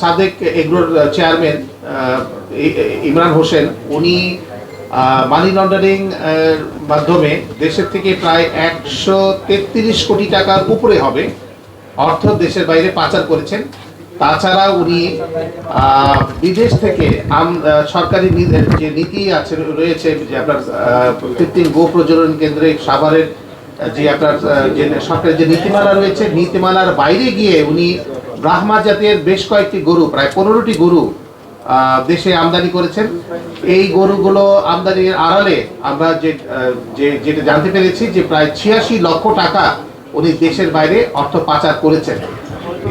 সাদেক এগ্রোর চেয়ারম্যান ইমরান হোসেন, উনি money laundering মাধ্যমে দেশের থেকে প্রায় একশো তেত্রিশ কোটি টাকার উপরে হবে। অর্থ দেশের বাইরে পাচার করেছেন। তাছাড়া উনি বিদেশ থেকে আম- সরকারি যে নীতি আছে, রয়েছে, যে আপনার কৃত্রিম গো প্রজনন কেন্দ্রে সাভারের যে আপনার যে সরকারের যে নীতিমালা রয়েছে, নীতিমালার বাইরে গিয়ে উনি ব্রাহ্মা জাতের বেশ কয়েকটি গরু, প্রায় পনেরোটি গরু দেশে আমদানি করেছেন। এই গরুগুলো আমদানির আড়ালে আমরা যে যেটা জানতে পেরেছি যে প্রায় ছিয়াশি লক্ষ টাকা উনি দেশের বাইরে অর্থ পাচার করেছেন।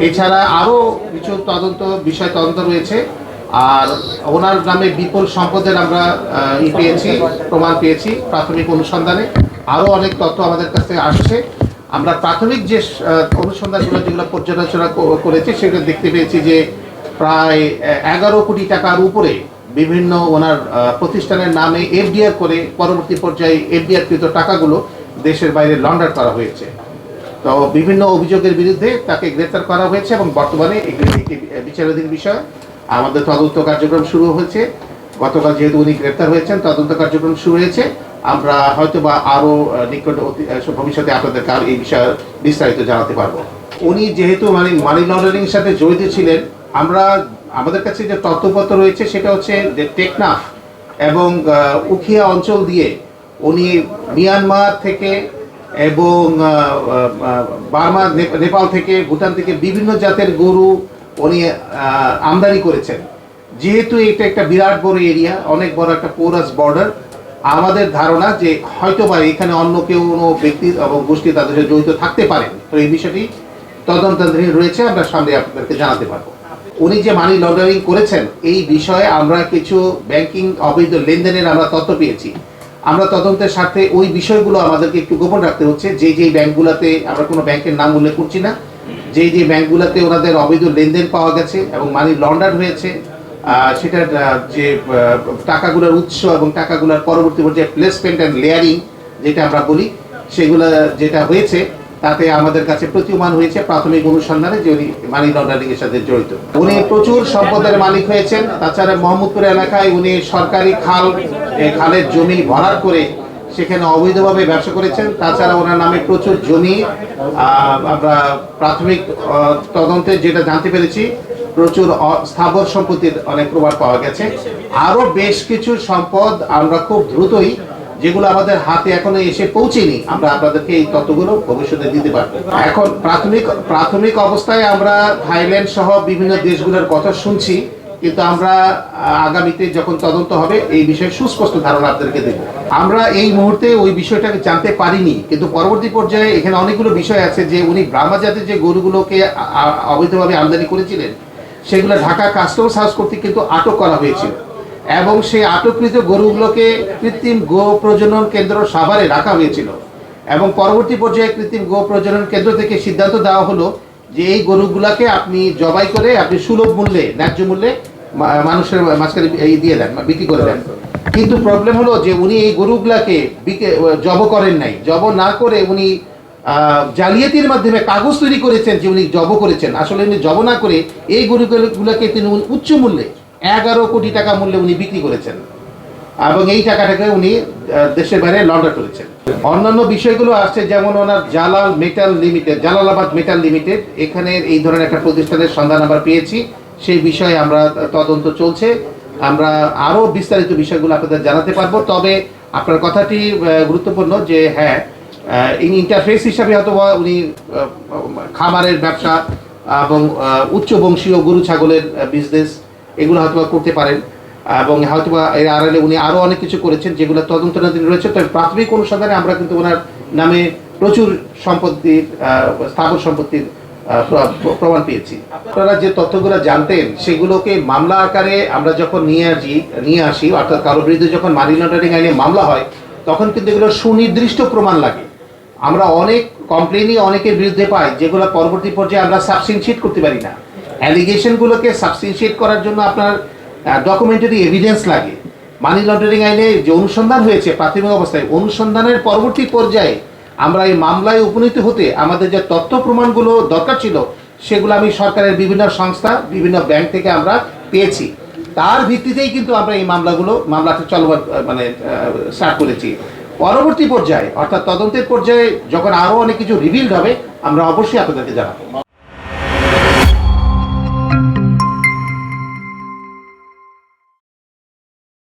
এছাড়া আরও কিছু তদন্ত, বিষয় তদন্ত রয়েছে। আর ওনার নামে বিপুল সম্পদের আমরা ই পেয়েছি, প্রমাণ পেয়েছি প্রাথমিক অনুসন্ধানে। আরও অনেক তথ্য আমাদের কাছে আসছে। আমরা প্রাথমিক যে অনুসন্ধানগুলো যেগুলো পর্যালোচনা করেছি, সেগুলো দেখতে পেয়েছি যে প্রায় এগারো কোটি টাকার উপরে বিভিন্ন ওনার প্রতিষ্ঠানের নামে এফডিআর করে পরবর্তী পর্যায়ে এফডিআর কৃত টাকাগুলো দেশের বাইরে লন্ডার করা হয়েছে। তো বিভিন্ন অভিযোগের বিরুদ্ধে তাকে গ্রেপ্তার করা হয়েছে এবং বর্তমানে একটি বিচারাধীন বিষয়। আমাদের তদন্ত কার্যক্রম শুরু হয়েছে। গতকাল যেহেতু উনি গ্রেপ্তার হয়েছেন, তদন্ত কার্যক্রম শুরু হয়েছে। আমরা হয়তো বা আরও নিকট ভবিষ্যতে আপনাদেরকে আর এই বিষয়ে বিস্তারিত জানাতে পারব। উনি যেহেতু মানে মানি লন্ডারিং সাথে জড়িত ছিলেন, আমরা আমাদের কাছে যে তথ্যপত্র রয়েছে সেটা হচ্ছে যে টেকনাফ এবং উখিয়া অঞ্চল দিয়ে উনি মিয়ানমার থেকে এবং বার্মা নেপাল থেকে, ভুটান থেকে বিভিন্ন জাতের গরু উনি আমদানি করেছেন। যেহেতু এটা একটা বিরাট বড় এরিয়া অনেক বড় একটা পোরাস বর্ডার আমাদের ধারণা যে হয়তো বা এখানে অন্য কেউ কোনো ব্যক্তি এবং গোষ্ঠী তাদের সাথে জড়িত থাকতে পারেন তো এই বিষয়টি তদন্তাধীন রয়েছে, আমরা সামনে আপনাদেরকে জানাতে পারব। উনি যে মানি লন্ডারিং করেছেন, এই বিষয়ে আমরা কিছু ব্যাংকিং অবৈধ লেনদেনের আমরা তথ্য পেয়েছি। আমরা তদন্তের স্বার্থে ওই বিষয়গুলো আমাদেরকে একটু গোপন রাখতে হচ্ছে। যে যে ব্যাংকগুলোতে আমরা কোনো ব্যাংকের নাম উল্লেখ করছি না, যে যে ব্যাংকগুলোতে ওনাদের অবৈধ লেনদেন পাওয়া গেছে এবং মানি লন্ডার হয়েছে সেটার যে টাকাগুলোর উৎস এবং টাকাগুলোর পরবর্তী পর্যায়ে প্লেসমেন্ট অ্যান্ড লেয়ারিং যেটা আমরা বলি, সেগুলো যেটা হয়েছে, তাতে আমাদের কাছে প্রতীয়মান হয়েছে প্রাথমিক অনুসন্ধানে যে উনি মানি লন্ডারিং এর সাথে জড়িত। উনি প্রচুর সম্পদের মালিক হয়েছেন, তাছাড়া মোহাম্মদপুর এলাকায় উনি সরকারি খাল খালের জমি ভরাট করে সেখানে অবৈধভাবে ব্যবসা করেছেন, তাছাড়া ওনার নামে প্রচুর জমি আমরা প্রাথমিক তদন্তে যেটা জানতে পেরেছি প্রচুর স্থাবর সম্পত্তির অনেক প্রমাণ পাওয়া গেছে। আরও বেশ কিছু সম্পদ আমরা খুব দ্রুতই, যেগুলো আমাদের হাতে এখনও এসে পৌঁছেনি, আমরা আপনাদেরকে এই তথ্যগুলো ভবিষ্যতে দিতে পারব। এখন প্রাথমিক প্রাথমিক অবস্থায় আমরা থাইল্যান্ড সহ বিভিন্ন দেশগুলোর কথা শুনছি, কিন্তু আমরা আগামীতে যখন তদন্ত হবে, এই বিষয়ে সুস্পষ্ট ধারণা আপনাদেরকে দেব। আমরা এই মুহূর্তে ওই বিষয়টাকে জানতে পারিনি, কিন্তু পরবর্তী পর্যায়ে এখানে অনেকগুলো বিষয় আছে যে উনি ব্রাহ্মা জাতের যে গরুগুলোকে অবৈধভাবে আমদানি করেছিলেন সেগুলো ঢাকা কাস্টমস হাউস কর্তৃক কিন্তু আটক করা হয়েছিল। এবং সেই আটককৃত গরুগুলোকে কৃত্রিম গো প্রজনন কেন্দ্র সাভারে রাখা হয়েছিল। এবং পরবর্তী পর্যায়ে কৃত্রিম গো প্রজনন কেন্দ্র থেকে সিদ্ধান্ত দেওয়া হলো যে এই গরুগুলাকে আপনি জবাই করে আপনি সুলভ মূল্যে, ন্যায্য মূল্যে মানুষের মাঝখানে দিয়ে দেন বিক্রি করে দেন। কিন্তু প্রবলেম হলো যে উনি এই গরুগুলাকে জব করেন নাই। জব না করে উনি জালিয়াতির মাধ্যমে কাগজ তৈরি করেছেন যে উনি জব করেছেন। আসলে উনি জব না করে এই গরুগুলোকে তিনি উচ্চ মূল্যে এগারো কোটি টাকা মূল্যে উনি বিক্রি করেছেন। এবং এই টাকাটাকে উনি দেশের বাইরে লন্ডার করেছেন। অন্যান্য বিষয়গুলো আসছে, যেমন ওনার Jalal metal limited, Jalalabad metal limited. এখানে এই ধরনের একটা প্রতিষ্ঠানের সন্ধান আমরা পেয়েছি। সেই বিষয়ে আমরা তদন্ত চলছে। আমরা আরও বিস্তারিত বিষয়গুলো আপনাদের জানাতে পারব। তবে আপনার কথাটি গুরুত্বপূর্ণ যে হ্যাঁ ইনি ইন্টারফেস হিসাবে হয়তো উনি খামারের ব্যবসা এবং উচ্চ বংশীয় গরু ছাগলের বিজনেস এগুলো হয়তো করতে পারেন। এবং হয়তো এর আড়ালে উনি আরও অনেক কিছু করেছেন যেগুলো তদন্তনাধীন রয়েছে। তবে প্রাথমিক অনুসন্ধানে আমরা কিন্তু ওনার নামে প্রচুর সম্পত্তির স্থাবর সম্পত্তির প্রমাণ পেয়েছি। আপনারা যে তথ্যগুলো জানতেন, সেগুলোকে মামলা আকারে আমরা যখন নিয়ে আসি নিয়ে আসি, অর্থাৎ কারও বিরুদ্ধে যখন মানি লন্ডারিং আইনে মামলা হয়, তখন কিন্তু এগুলো সুনির্দিষ্ট প্রমাণ লাগে। আমরা অনেক কমপ্লেনই অনেকের বিরুদ্ধে পাই, যেগুলো পরবর্তী পর্যায়ে আমরা সাবস্টিনশিয়েট করতে পারি না। অ্যালিগেশনগুলোকে সাবস্টিনশিয়েট করার জন্য আপনার ডকুমেন্টারি এভিডেন্স লাগে। মানি লন্ডারিং আইনে যে অনুসন্ধান হয়েছে প্রাথমিক অবস্থায়, অনুসন্ধানের পরবর্তী পর্যায়ে আমরা এই মামলায় উপনীত হতে আমাদের যে তথ্য প্রমাণগুলো দরকার ছিল, সেগুলো আমি সরকারের বিভিন্ন সংস্থা, বিভিন্ন ব্যাংক থেকে আমরা পেয়েছি। তার ভিত্তিতেই কিন্তু আমরা এই মামলাগুলো, মামলাটা চলবার মানে স্টার্ট করেছি। পরবর্তী পর্যায়ে, অর্থাৎ তদন্তের পর্যায়ে যখন আরও অনেক কিছু রিভিল হবে, আমরা অবশ্যই আপনাদেরকে জানাব।